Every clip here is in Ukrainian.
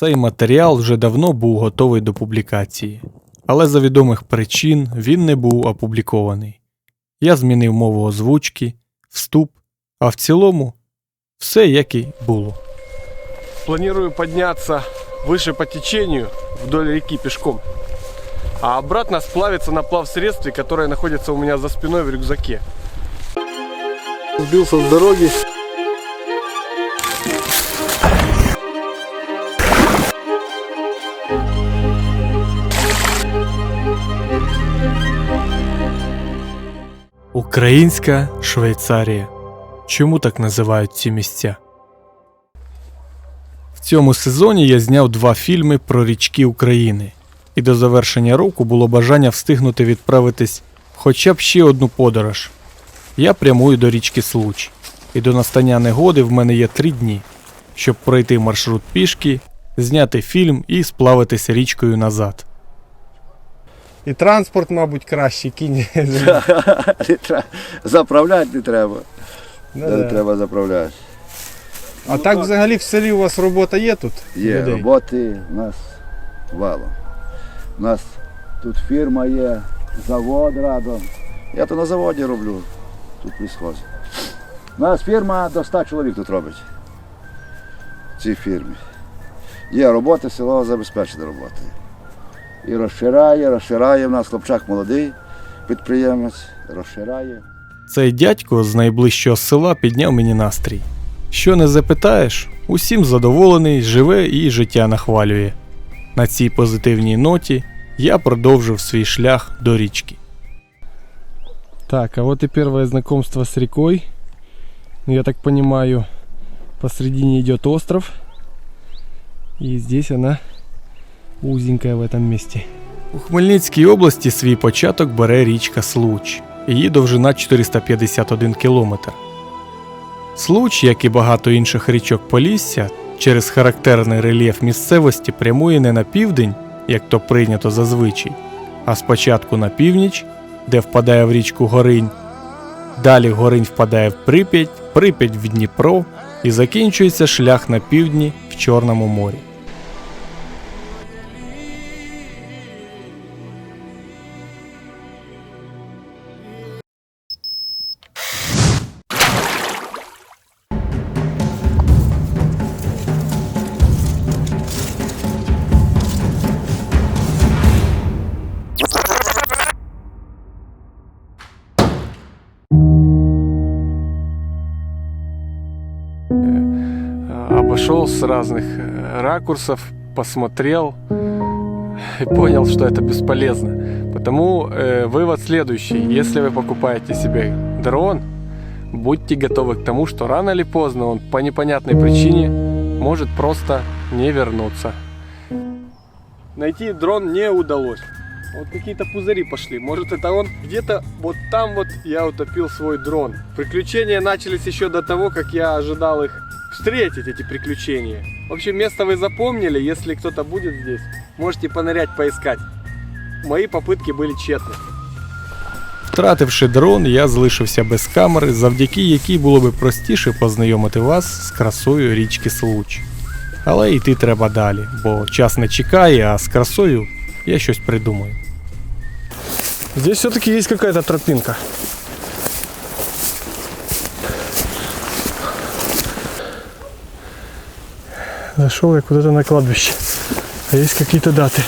Цей матеріал вже давно був готовий до публікації, але за відомих причин він не був опублікований. Я змінив мову озвучки, вступ, а в цілому все як і було. Планирую подняться выше по течению вдоль реки пешком. А обратно сплавиться на плавсредстве, которое находится у меня за спиной в рюкзаке. Сбился с дороги. Українська Швейцарія. Чому так називають ці місця? В цьому сезоні я зняв два фільми про річки України, і до завершення року було бажання встигнути відправитись хоча б ще одну подорож. Я прямую до річки Случ, і до настання негоди в мене є три дні, щоб пройти маршрут пішки, зняти фільм і сплавитися річкою назад. І транспорт, мабуть, краще кінь. Заправляти не треба. Ну Не треба заправляти. А так взагалі в селі у вас робота є тут? Є людей? роботи у нас валом. У нас тут фірма є, завод радом. Я то на заводі роблю, тут в. У нас фірма до 100 чоловік тут робить. В цій фірмі. Є роботи, село забезпечено роботою. І розширяє, розширяє. У нас хлопчак молодий, підприємець, розширяє. Цей дядько з найближчого села підняв мені настрій. Що не запитаєш, усім задоволений, живе і життя нахвалює. На цій позитивній ноті я продовжив свій шлях до річки. Так, а вот и первое знакомство с рекой. Ну, Я так понимаю, посредине идет остров. И здесь она узенькая в этом месте. У Хмельницькій області свій початок бере річка Случ. Її довжина 451 кілометр. Случ, як і багато інших річок Полісся, через характерний рельєф місцевості прямує не на південь, як то прийнято зазвичай, а спочатку на північ, де впадає в річку Горинь. Далі Горинь впадає в Прип'ять, Прип'ять в Дніпро і закінчується шлях на півдні в Чорному морі. Обошел с разных э, ракурсов, посмотрел и понял, что это бесполезно. Потому э, вывод следующий. Если вы покупаете себе дрон, будьте готовы к тому, что рано или поздно он по непонятной причине может просто не вернуться. Найти дрон не удалось. Вот какие-то пузыри пошли. Может это он где-то вот там вот я утопил свой дрон. Приключения начались еще до того, как я ожидал их встретить, эти приключения. В общем, место вы запомнили. Если кто-то будет здесь, можете понырять, поискать. Мои попытки были тщетны. Втративши дрон, я залишився без камери, завдяки якій було би простіше познайомити вас з красою річки Случ. Але йти треба далі, бо час не чекає, а з красою я щось придумаю. Здесь все-таки есть какая-то тропинка. Зашел я куда-то на кладбище. А есть какие-то даты.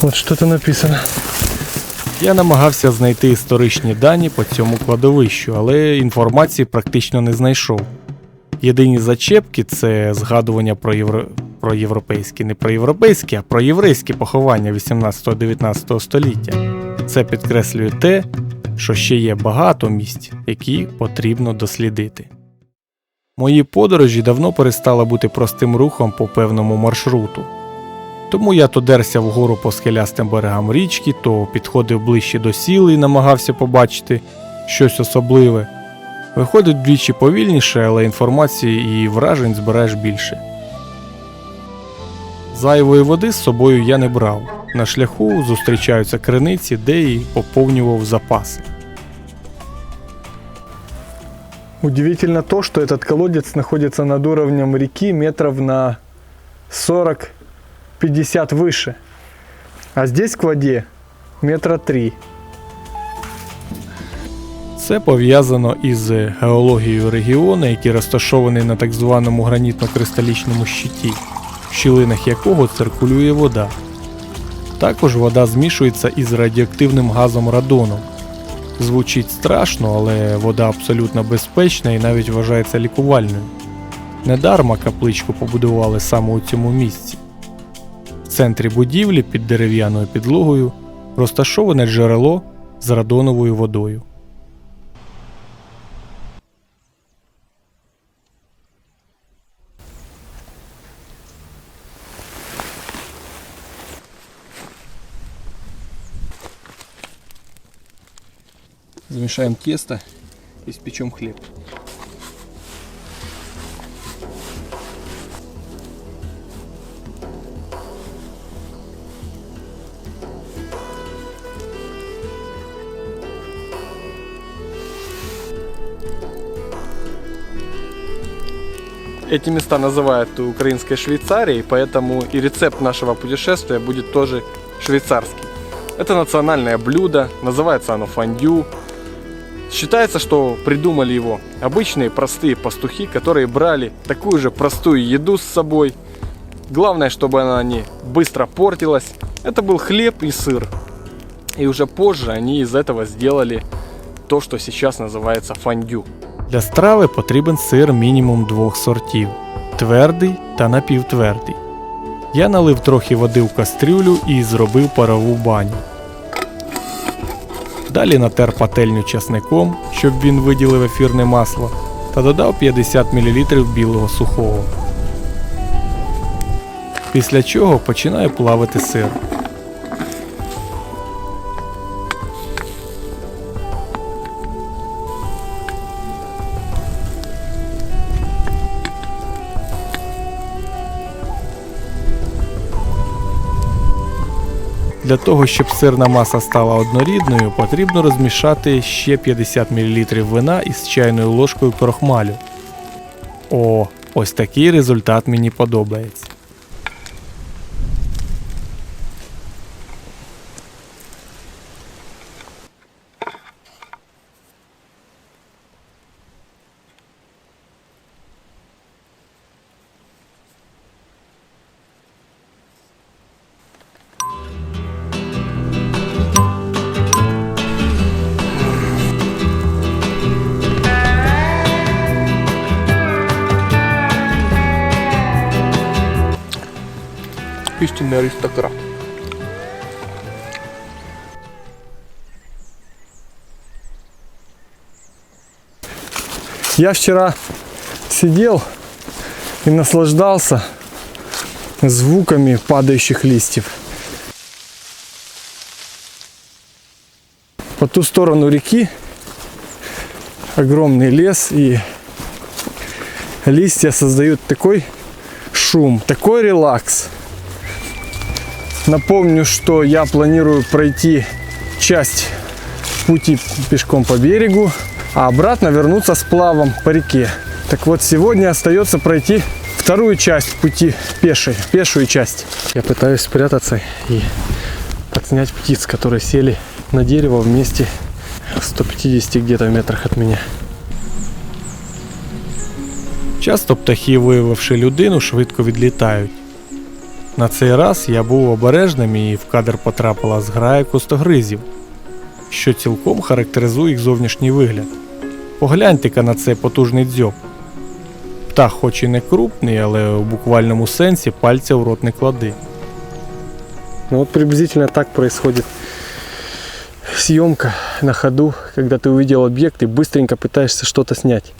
Вот что-то написано. Я намагався знайти історичні дані по цьому кладовищу, але інформації практично не знайшов. Єдині зачепки це згадування про, євро... про європейські, не про європейські, а про єврейські поховання 18-19 століття. Це підкреслює те, що ще є багато місць, які потрібно дослідити. Мої подорожі давно перестали бути простим рухом по певному маршруту. Тому я то дерся вгору по схилястим берегам річки, то підходив ближче до сіл і намагався побачити щось особливе. Виходить вдвічі повільніше, але інформації і вражень збираєш більше. Зайвої води з собою я не брав. На шляху зустрічаються криниці, де і поповнював запаси. Удивительно то, что этот колодец находится над уровнем реки метров на 40-50 выше. А здесь к воде метра три. Це пов'язано із геологією регіону, який розташований на так званому гранітно-кристалічному щиті, в щілинах якого циркулює вода. Також вода змішується із радіоактивним газом радоном. Звучить страшно, але вода абсолютно безпечна і навіть вважається лікувальною. Недарма капличку побудували саме у цьому місці. В центрі будівлі під дерев'яною підлогою розташоване джерело з радоновою водою. Замешаем тесто и испечем хлеб. Эти места называют украинской Швейцарией, поэтому и рецепт нашего путешествия будет тоже швейцарский. Это национальное блюдо, называется оно фондю. Считается, что придумали его обычные простые пастухи, которые брали такую же простую еду с собой. Главное, чтобы она не быстро портилась. Это был хлеб и сыр. И уже позже они из этого сделали то, что сейчас называется фондю. Для страви потрібен сир мінімум двох сортів твердий та напівтвердий. Я налив трохи води в кастрюлю і зробив парову баню. Далі натер пательню часником, щоб він виділив ефірне масло, та додав 50 мл білого сухого. Після чого починаю плавити сир. Для того, щоб сирна маса стала однорідною, потрібно розмішати ще 50 мл вина із чайною ложкою крохмалю. О, ось такий результат мені подобається. Истинный аристократ. Я вчера сидел и наслаждался звуками падающих листьев. По ту сторону реки огромный лес и листья создают такой шум, такой релакс. Напомню, что я планирую пройти часть пути пешком по берегу, а обратно вернуться с плавом по реке. Так вот, сегодня остается пройти вторую часть пути пешей, пешую часть. Я пытаюсь спрятаться и подснять птиц, которые сели на дерево вместе в 150 где-то метрах от меня. Часто птахи, виявивши людину, швидко відлітають. На цей раз я був обережним і в кадр потрапила зграя костогризів, що цілком характеризує їх зовнішній вигляд. Погляньте-ка на цей потужний дзьоб. Птах хоч і не крупний, але у буквальному сенсі пальця в рот не клади. Ну вот приблизительно так происходит съемка на ходу, когда ты увидел объект и быстренько пытаешься что-то снять.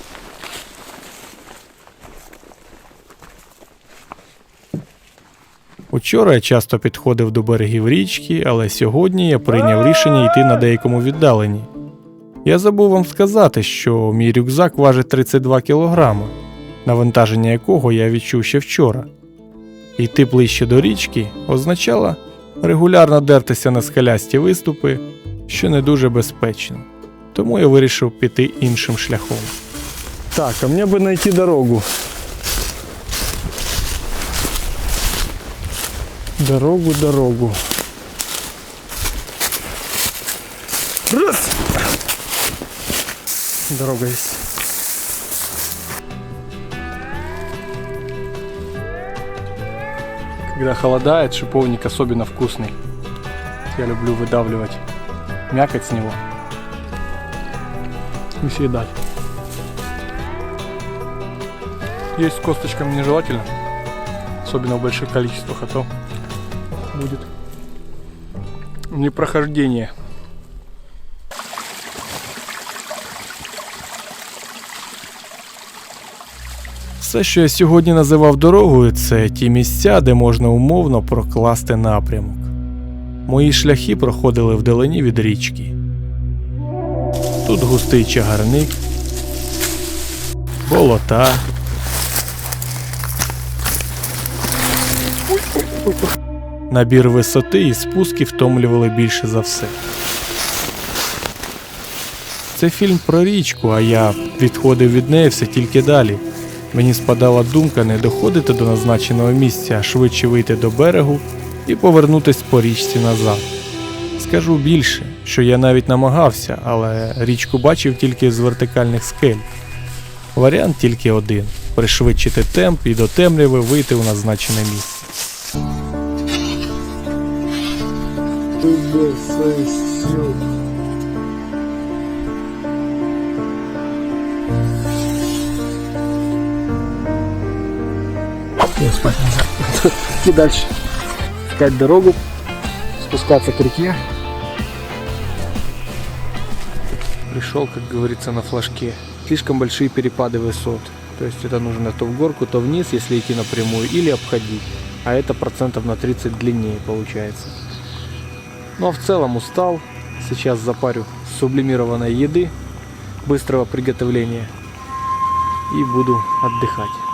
Учора я часто підходив до берегів річки, але сьогодні я прийняв рішення йти на деякому віддаленні. Я забув вам сказати, що мій рюкзак важить 32 кг, навантаження якого я відчув ще вчора. Йти ближче до річки означало регулярно дертися на скалясті виступи, що не дуже безпечно. Тому я вирішив піти іншим шляхом. Так, а мне бы найти дорогу. Дорогу, дорогу. Раз! Дорога есть. Когда холодает, шиповник особенно вкусный. Я люблю выдавливать мякоть с него и съедать. Есть с косточками нежелательно, особенно в больших количествах, а то непрохождение. Все, що я сьогодні називав дорогою, це ті місця, де можна умовно прокласти напрямок. Мої шляхи проходили вдалині від річки. Тут густий чагарник, болота. Набір висоти і спуски втомлювали більше за все. Це фільм про річку, а я відходив від неї все тільки далі. Мені спадала думка не доходити до назначеного місця, а швидше вийти до берегу і повернутись по річці назад. Скажу більше, що я навіть намагався, але річку бачив тільки з вертикальних скель. Варіант тільки один пришвидшити темп і до темряви вийти у назначене місце. И дальше. Искать дорогу, спускаться к реке. Пришел, как говорится, на флажке. Слишком большие перепады высот. То есть это нужно то в горку, то вниз, если идти напрямую, или обходить. А это процентов на 30 длиннее получается. Ну а в целом устал. Сейчас запарю сублимированной еды, быстрого приготовления. И буду отдыхать.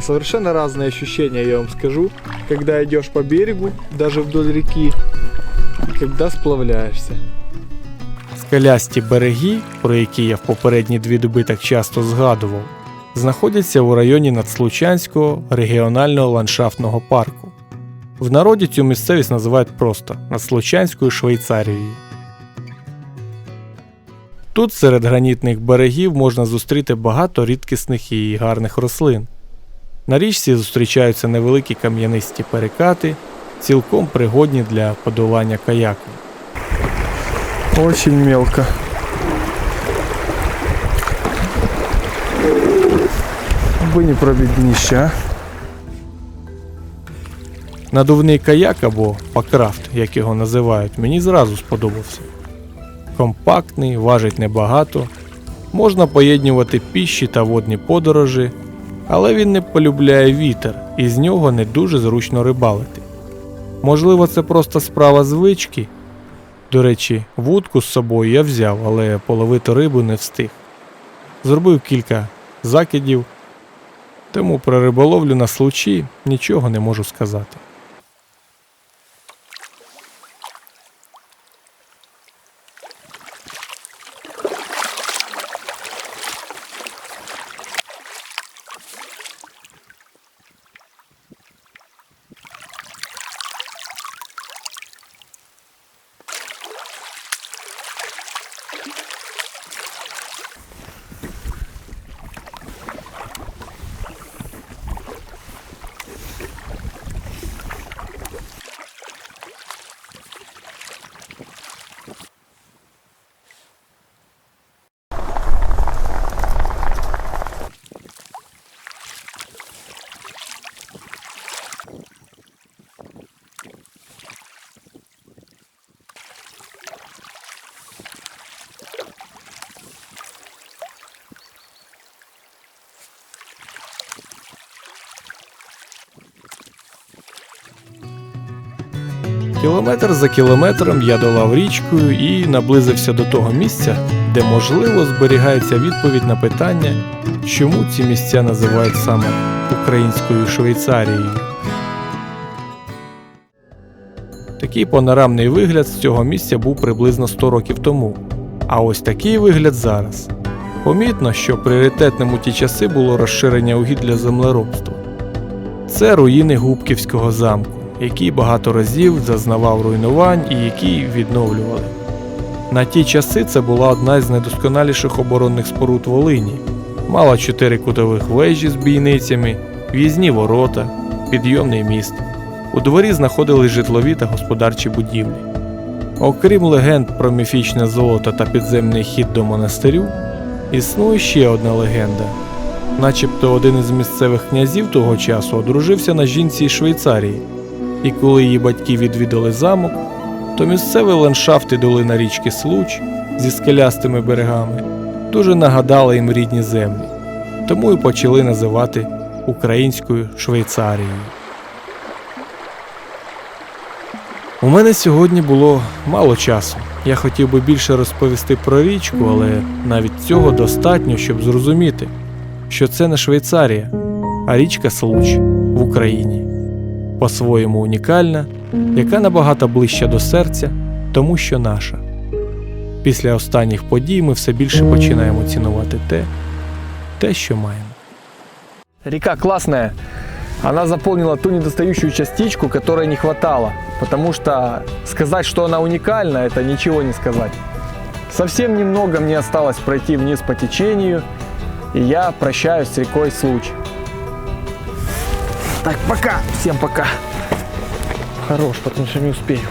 Совершенно разные ощущения, я вам скажу, когда идешь по берегу, даже вдоль реки, і когда сплавляєшся. Скалясті береги, про які я в попередні дві доби так часто згадував, знаходяться у районі Надслучанського регіонального ландшафтного парку. В народі цю місцевість називають просто Надслучанською Швейцарією. Тут серед гранітних берегів можна зустріти багато рідкісних і гарних рослин. На річці зустрічаються невеликі кам'янисті перекати, цілком пригодні для подолання каяком. Очень мелко. Бы не пробить днище, а? Надувний каяк або пакрафт, як його називають, мені зразу сподобався. Компактний, важить небагато, можна поєднувати піші та водні подорожі, але він не полюбляє вітер і з нього не дуже зручно рибалити. Можливо, це просто справа звички. До речі, вудку з собою я взяв, але половити рибу не встиг. Зробив кілька закидів, тому про риболовлю на случі нічого не можу сказати. Кілометр за кілометром я долав річкою і наблизився до того місця, де можливо зберігається відповідь на питання, чому ці місця називають саме українською Швейцарією. Такий панорамний вигляд з цього місця був приблизно 100 років тому. А ось такий вигляд зараз. Помітно, що пріоритетним у ті часи було розширення угідь для землеробства. Це руїни Губківського замку, який багато разів зазнавав руйнувань і який відновлювали. На ті часи це була одна з найдосконаліших оборонних споруд Волині. Мала чотири кутових вежі з бійницями, в'їзні ворота, підйомний міст. У дворі знаходились житлові та господарчі будівлі. Окрім легенд про міфічне золото та підземний хід до монастирю, існує ще одна легенда. Начебто один із місцевих князів того часу одружився на жінці із Швейцарії, і коли її батьки відвідали замок, то місцевий ландшафт і долина річки Случ зі скелястими берегами дуже нагадали їм рідні землі, тому і почали називати українською Швейцарією. У мене сьогодні було мало часу. Я хотів би більше розповісти про річку, але навіть цього достатньо, щоб зрозуміти, що це не Швейцарія, а річка Случ в Україні. По-своєму унікальна, яка набагато ближча до серця, тому що наша. Після останніх подій ми все більше починаємо цінувати те, те, що маємо. Река классная. Она заполнила ту недостающую частичку, которой не хватало. Потому что сказать, что она уникальна, это ничего не сказать. Совсем немного мне осталось пройти вниз по течению, и я прощаюсь с рекой Случ. Так, пока. Всем пока. Хорош, потому что не успею.